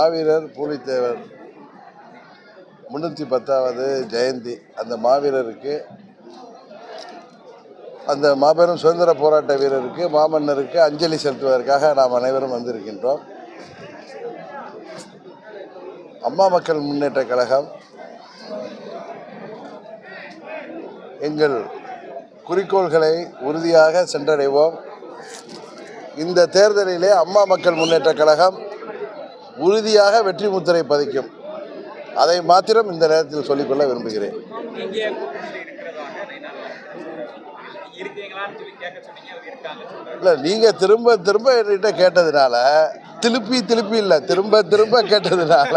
மாவீரர் பூலித்தேவர். முன்னூற்றி பத்தாவது ஜெயந்தி. அந்த மாவீரருக்கு அந்த மாபெரும் சுதந்திர போராட்ட வீரருக்கு மாமன்னருக்கு அஞ்சலி செலுத்துவதற்காக நாம் அனைவரும் வந்திருக்கின்றோம். அம்மா மக்கள் முன்னேற்ற கழகம் எங்கள் குறிக்கோள்களை உறுதியாக சென்றடைவோம். இந்த தேர்தலிலே அம்மா மக்கள் முன்னேற்ற கழகம் உறுதியாக வெற்றி முத்திரை பதிக்கும். அதை மாத்திரம் இந்த நேரத்தில் சொல்லிக்கொள்ள விரும்புகிறேன். இல்லை நீங்கள் திரும்ப திரும்ப என்கிட்ட கேட்டதுனால திருப்பி திருப்பி இல்லை திரும்ப திரும்ப கேட்டதுனால.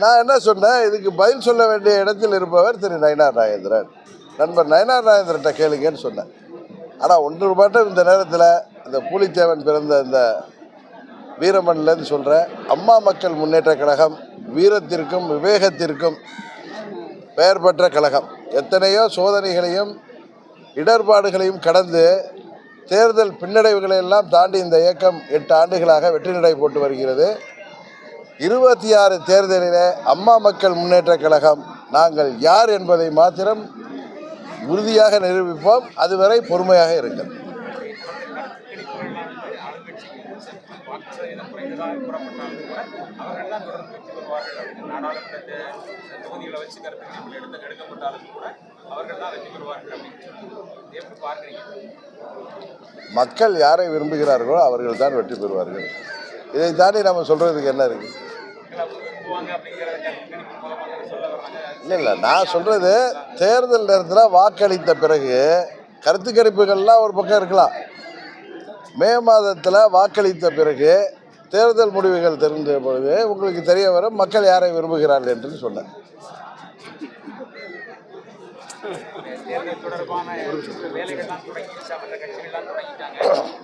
நான் என்ன சொன்னேன் இதுக்கு பதில் சொல்ல வேண்டிய இடத்தில் இருப்பவர் திரு நயனார் நாகேந்திரன். நண்பர் நயனார் நாகேந்திரன்ட்ட கேளுங்கன்னு சொன்னேன். ஆனால் ஒன்று மட்டும் இந்த நேரத்தில் இந்த பூலித்தேவன் பிறந்த இந்த வீரமன்லேருந்து சொல்கிறேன் அம்மா மக்கள் முன்னேற்ற கழகம் வீரத்திற்கும் விவேகத்திற்கும் பெயர் பெற்ற கழகம். எத்தனையோ சோதனைகளையும் இடர்பாடுகளையும் கடந்து தேர்தல் பின்னடைவுகளை எல்லாம் தாண்டி இந்த இயக்கம் எட்டு ஆண்டுகளாக வெற்றி நடை போட்டு வருகிறது. இருபத்தி ஆறு தேர்தலிலே அம்மா மக்கள் முன்னேற்ற கழகம் நாங்கள் யார் என்பதை மாத்திரம் உறுதியாக நிரூபிப்போம். அதுவரை பொறுமையாக இருங்கள். சதவீதம் குறைந்ததாக கூறப்பட்டாலும் கூட அவர்கள் தான் தொடர்ந்து வெற்றி பெறுவார்கள் அப்படின்னு நாடாளுமன்ற தொகுதிகளை வச்சு கருத்து கணிப்புகள் எடுத்து எடுக்கப்பட்டாலும் கூட அவர்கள் தான் வெற்றி பெறுவார்கள் அப்படின்னு சொல்லி எப்படி பார்க்குறீங்க? மக்கள் யாரை விரும்புகிறார்களோ அவர்கள் தான் வெற்றி பெறுவார்கள். இதை தாண்டி நம்ம சொல்கிறதுக்கு என்ன இருக்குது இல்லை இல்லை நான் சொல்கிறது தேர்தல் நேரத்தில் வாக்களித்த பிறகு கருத்து கணிப்புகள்லாம் ஒரு பக்கம் இருக்கலாம். மே மாதத்தில் வாக்களித்த பிறகு தேர்தல் முடிவுகள் தெரிந்த பொழுது உங்களுக்கு தெரிய வரும் மக்கள் யாரை விரும்புகிறார்கள் என்று சொன்னேன்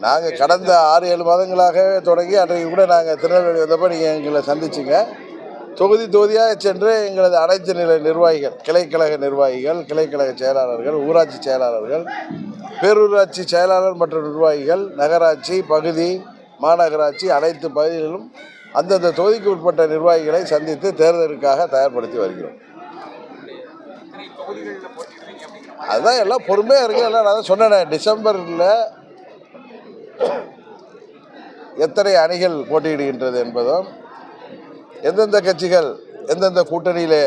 நாங்கள் கடந்த ஆறு ஏழு மாதங்களாகவே தொடங்கி அன்றைக்கு கூட நாங்கள் திருநெல்வேலி வந்தப்போ நீங்கள் எங்களை சந்திச்சிங்க. தொகுதி தொகுதியாக சென்று எங்களது அனைத்து நிலை நிர்வாகிகள் கிளைக்கழக நிர்வாகிகள் கிளைக்கழக செயலாளர்கள் ஊராட்சி செயலாளர்கள் பேரூராட்சி செயலாளர் மற்றும் நிர்வாகிகள் நகராட்சி பகுதி மாநகராட்சி அனைத்து பகுதிகளிலும் அந்தந்த தொகுதிக்கு உட்பட்ட நிர்வாகிகளை சந்தித்து தேர்தலுக்காக தயார்படுத்தி வருகிறோம். அதுதான் எல்லாம் பொறுமையாக இருக்கு. எல்லாம் நான் தான் சொன்னேனே டிசம்பரில் எத்தனை அணிகள் போட்டியிடுகின்றது என்பதும் எந்தெந்த கட்சிகள் எந்தெந்த கூட்டணியிலே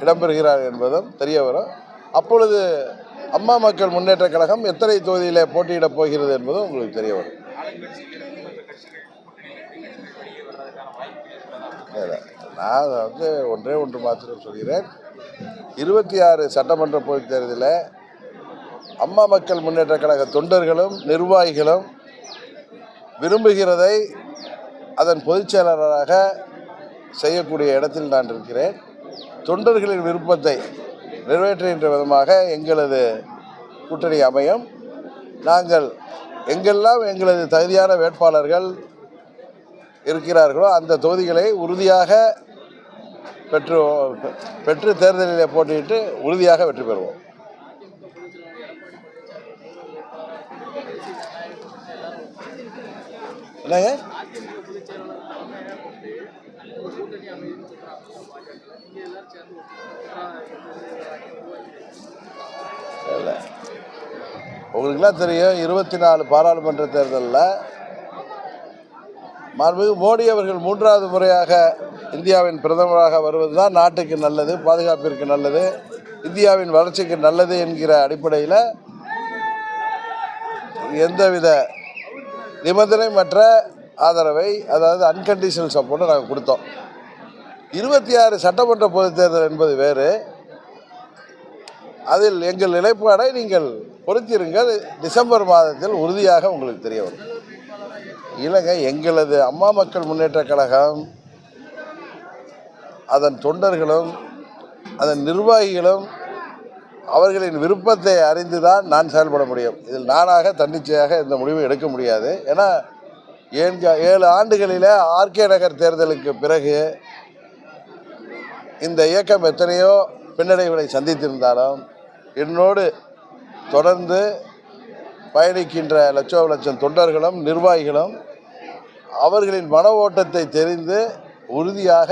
இடம்பெறுகிறார் என்பதும் தெரிய வரும். அப்பொழுது அம்மா மக்கள் முன்னேற்ற கழகம் எத்தனை தொகுதியிலே போட்டியிடப் போகிறது என்பதும் உங்களுக்கு தெரிய வரும். நான் வந்து ஒன்றே ஒன்று மாத்திரம் சொல்கிறேன். இருபத்தி ஆறு சட்டமன்ற பொதுத் தேர்தலில் அம்மா மக்கள் முன்னேற்ற கழக தொண்டர்களும் நிர்வாகிகளும் விரும்புகிறதை அதன் பொதுச் செயலாளராக செய்யக்கூடிய இடத்தில் நான் இருக்கிறேன். தொண்டர்களின் விருப்பத்தை நிறைவேற்றுகின்ற விதமாக எங்களது கூட்டணி அமையும். நாங்கள் எங்கெல்லாம் எங்களது தகுதியான வேட்பாளர்கள் இருக்கிறார்களோ அந்த தொகுதிகளை உறுதியாக பெற்று பெற்று தேர்தலில் போட்டியிட்டு உறுதியாக வெற்றி பெறுவோம். என்னங்க? உங்களுக்குலாம் தெரியும் இருபத்தி நாலு பாராளுமன்ற தேர்தலில் மாண்புமிகு மோடி அவர்கள் மூன்றாவது முறையாக இந்தியாவின் பிரதமராக வருவது தான் நாட்டுக்கு நல்லது பாதுகாப்பிற்கு நல்லது இந்தியாவின் வளர்ச்சிக்கு நல்லது என்கிற அடிப்படையில் எந்தவித நிபந்தனைமற்ற ஆதரவை அதாவது அன்கண்டிஷனல் சப்போர்ட்டை நாங்கள் கொடுத்தோம். இருபத்தி ஆறு சட்டமன்ற பொதுத் தேர்தல் என்பது வேறு. அதில் எங்கள் நிலைப்பாடை நீங்கள் பொறுத்திருங்கள் டிசம்பர் மாதத்தில் உறுதியாக உங்களுக்கு தெரிய வரும். இல்லைங்க எங்களது அம்மா மக்கள் முன்னேற்ற கழகம் அதன் தொண்டர்களும் அதன் நிர்வாகிகளும் அவர்களின் விருப்பத்தை அறிந்து தான் நான் செயல்பட முடியும். இதில் நானாக தன்னிச்சையாக இந்த முடிவை எடுக்க முடியாது. ஏன்னா ஏழு ஏழு ஆண்டுகளில் ஆர்கே நகர் தேர்தலுக்கு பிறகு இந்த இயக்கம் எத்தனையோ பின்னடைவுகளை சந்தித்திருந்தாலும் என்னோடு தொடர்ந்து பயணிக்கின்ற லட்சோ லட்சம் தொண்டர்களும் நிர்வாகிகளும் அவர்களின் மன ஓட்டத்தை தெரிந்து உறுதியாக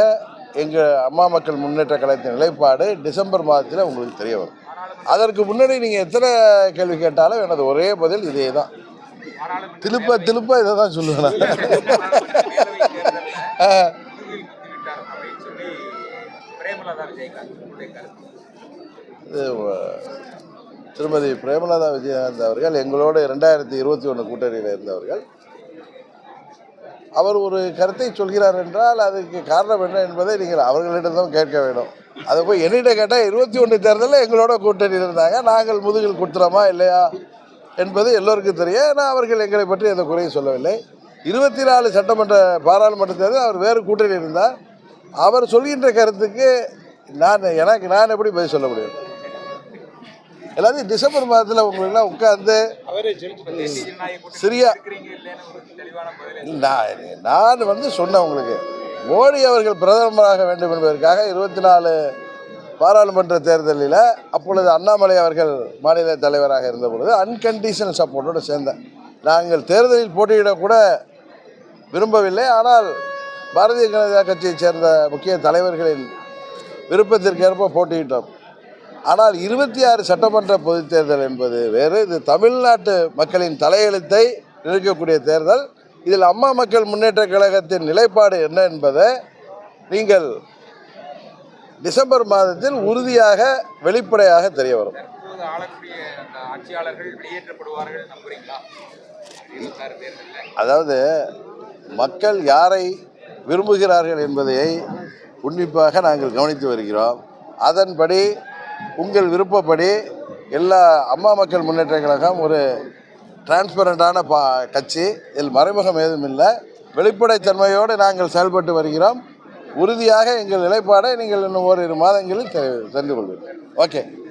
எங்கள் அம்மா மக்கள் முன்னேற்ற கழகத்தின் நிலைப்பாடு டிசம்பர் மாதத்தில் உங்களுக்கு தெரிய வரும். அதற்கு முன்னாடி நீங்கள் எத்தனை கேள்வி கேட்டாலும் எனது ஒரே பதில் இதே தான் திருப்ப திருப்ப இதை தான் சொல்லுவேன் இது திருமதி பிரேமலதா விஜயகாந்த் அவர்கள் எங்களோட ரெண்டாயிரத்தி இருபத்தி ஒன்று கூட்டணியில் இருந்தவர்கள். அவர் ஒரு கருத்தை சொல்கிறார் என்றால் அதுக்கு காரணம் என்ன என்பதை நீங்கள் அவர்களிடம் கேட்க வேண்டும். அதை போய் என்னிட கேட்டால் இருபத்தி ஒன்று தேர்தலில் எங்களோட கூட்டணியில் இருந்தாங்க. நாங்கள் முதுகில் குத்துறோமா இல்லையா என்பது எல்லோருக்கும் தெரியும். ஏன்னா அவர்கள் எங்களை பற்றி எந்த குறையும் சொல்லவில்லை. இருபத்தி நாலு சட்டமன்ற பாராளுமன்ற தேர்தல் அவர் வேறு கூட்டணியில் இருந்தார். அவர் சொல்கின்ற கருத்துக்கு நான் எனக்கு நான் எப்படி பதில் சொல்ல முடியும்? எல்லாத்தையும் டிசம்பர் மாதத்தில் உங்களுக்குலாம் உட்காந்து சிரியா நான் நான் வந்து சொன்னேன் உங்களுக்கு. மோடி அவர்கள் பிரதமராக வேண்டும் என்பதற்காக இருபத்தி நாலு பாராளுமன்ற தேர்தலில் அப்பொழுது அண்ணாமலை அவர்கள் மாநில தலைவராக இருந்த பொழுது அன்கண்டிஷனல் சப்போர்ட்டோடு சேர்ந்தேன். நாங்கள் தேர்தலில் போட்டியிடக்கூட விரும்பவில்லை. ஆனால் பாரதிய ஜனதா கட்சியைச் சேர்ந்த முக்கிய தலைவர்களின் விருப்பத்திற்கு ஏற்ப போட்டியிட்டோம். ஆனால் இருபத்தி ஆறு சட்டமன்ற பொதுத் தேர்தல் என்பது வேறு. இது தமிழ்நாட்டு மக்களின் தலையெழுத்தை நிற்கக்கூடிய தேர்தல். இதில் அம்மா மக்கள் முன்னேற்ற கழகத்தின் நிலைப்பாடு என்ன என்பதை நீங்கள் டிசம்பர் மாதத்தில் உறுதியாக வெளிப்படையாக தெரிய வரும். அதாவது மக்கள் யாரை விரும்புகிறார்கள் என்பதை உன்னிப்பாக நாங்கள் கவனித்து வருகிறோம். அதன்படி உங்கள் விருப்பப்படி எல்லா அம்மா மக்கள் முன்னேற்ற கழகம் ஒரு டிரான்ஸ்பரண்டான பா கட்சி. இதில் மறைமுகம் ஏதும் இல்லை. வெளிப்படைத்தன்மையோடு நாங்கள் செயல்பட்டு வருகிறோம். உறுதியாக எங்கள் நிலைப்பாடை நீங்கள் இன்னும் ஓரிரு மாதங்களில் தெரி- தெரிந்து கொள்வீர்கள். ஓகே.